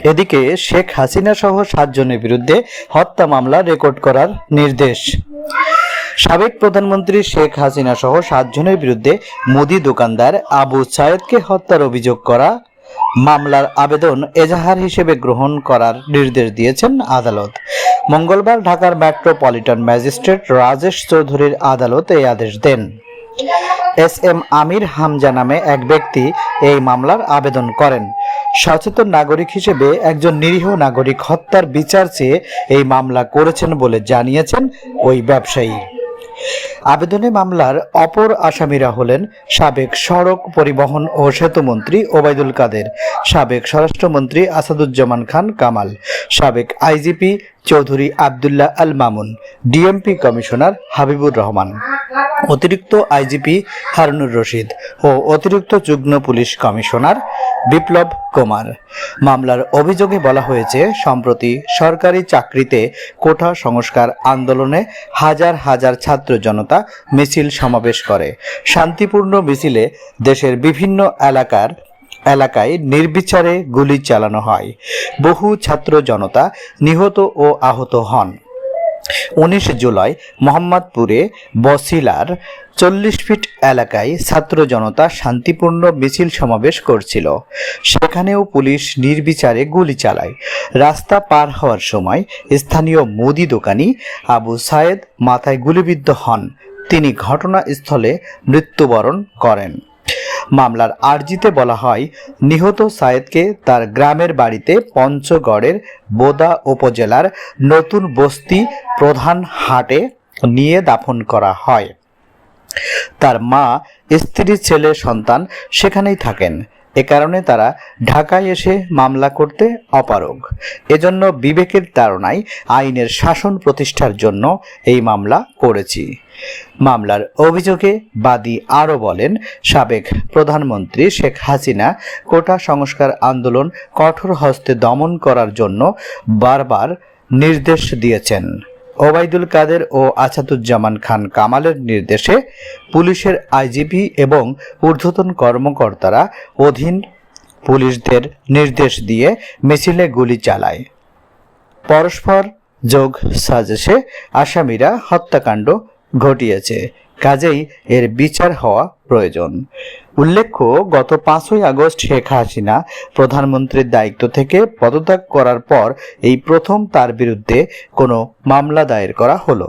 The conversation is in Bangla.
এদিকে শেখ হাসিনা সহ সাতজনের বিরুদ্ধে হত্যা মামলা রেকর্ড করার নির্দেশ। সাবেক প্রধানমন্ত্রী শেখ হাসিনা সহ সাতজনের বিরুদ্ধে মুদি দোকানদার আবু সায়েদকে হত্যার অভিযোগ করা, মামলার আবেদন এজাহার হিসেবে গ্রহণ করার নির্দেশ দিয়েছেন আদালত। মঙ্গলবার ঢাকার মেট্রোপলিটন ম্যাজিস্ট্রেট রাজেশ চৌধুরীর আদালত এই আদেশ দেন। এস এম আমির হামজা নামে এক ব্যক্তি এই মামলার আবেদন করেন। সচেতন নাগরিক হিসেবে একজন নিরীহ নাগরিক হত্যার বিচার চেয়ে এই মামলা করেছেন বলে জানিয়েছেন ওই ব্যবসায়ী। আবেদনে মামলার অপর আসামিরা হলেন সাবেক সড়ক পরিবহন ও সেতুমন্ত্রী ওবায়দুল কাদের, সাবেক স্বরাষ্ট্রমন্ত্রী আসাদুজ্জামান খান কামাল, সাবেক IGP Chowdhury Abdullah Al Mamun, DMP commissioner Habibur Rahman, অতিরিক্ত আইজিপি হারুনুর রশিদ ও অতিরিক্ত যুগ্ম পুলিশ কমিশনার বিপ্লব কুমার। মামলার অভিযোগে বলা হয়েছে, সম্প্রতি সরকারি চাকরিতে কোঠা সংস্কার আন্দোলনে হাজার হাজার ছাত্র জনতা মিছিল সমাবেশ করে। শান্তিপূর্ণ মিছিলে দেশের বিভিন্ন এলাকার, এলাকায় নির্বিচারে গুলি চালানো হয়। বহু ছাত্র জনতা নিহত ও আহত হন। উনিশ জুলাই মোহাম্মদপুরে বসিলার চল্লিশ ফিট এলাকায় ছাত্র জনতা শান্তিপূর্ণ মিছিল সমাবেশ করছিল। সেখানেও পুলিশ নির্বিচারে গুলি চালায়। রাস্তা পার হওয়ার সময় স্থানীয় মুদি দোকানি আবু সায়েদ মাথায় গুলিবিদ্ধ হন। তিনি ঘটনাস্থলে মৃত্যুবরণ করেন। মামলার আর্জিতে বলা হয়, নিহত সায়েদকে তার গ্রামের বাড়িতে পঞ্চগড়ের বোদা উপজেলার নতুন বস্তি প্রধান হাটে নিয়ে দাফন করা হয়। তার মা, স্ত্রী, ছেলে, সন্তান সেখানেই থাকেন। এ কারণে তারা ঢাকায় এসে মামলা করতে অপারগ। এজন্য বিবেকের তাড়নায় আইনের শাসন প্রতিষ্ঠার জন্য এই মামলা করেছি। মামলার অভিযোগে বাদী আরও বলেন, সাবেক প্রধানমন্ত্রী শেখ হাসিনা কোটা সংস্কার আন্দোলন কঠোর হস্তে দমন করার জন্য বারবার নির্দেশ দিয়েছেন। ওবায়দুল কাদের ও আসাদুজ্জামান খান কামালের নির্দেশে পুলিশের আইজিপি এবং ঊর্ধ্বতন কর্মকর্তারা অধীন পুলিশদের নির্দেশ দিয়ে মিছিলে গুলি চালায়। পরস্পর যোগ সাজেশে আসামিরা হত্যাকাণ্ড ঘটিয়েছে। কাজেই এর বিচার হওয়া প্রয়োজন। উল্লেখ্য, গত পাঁচই আগস্ট শেখ হাসিনা প্রধানমন্ত্রীর দায়িত্ব থেকে পদত্যাগ করার পর এই প্রথম তার বিরুদ্ধে কোনো মামলা দায়ের করা হলো।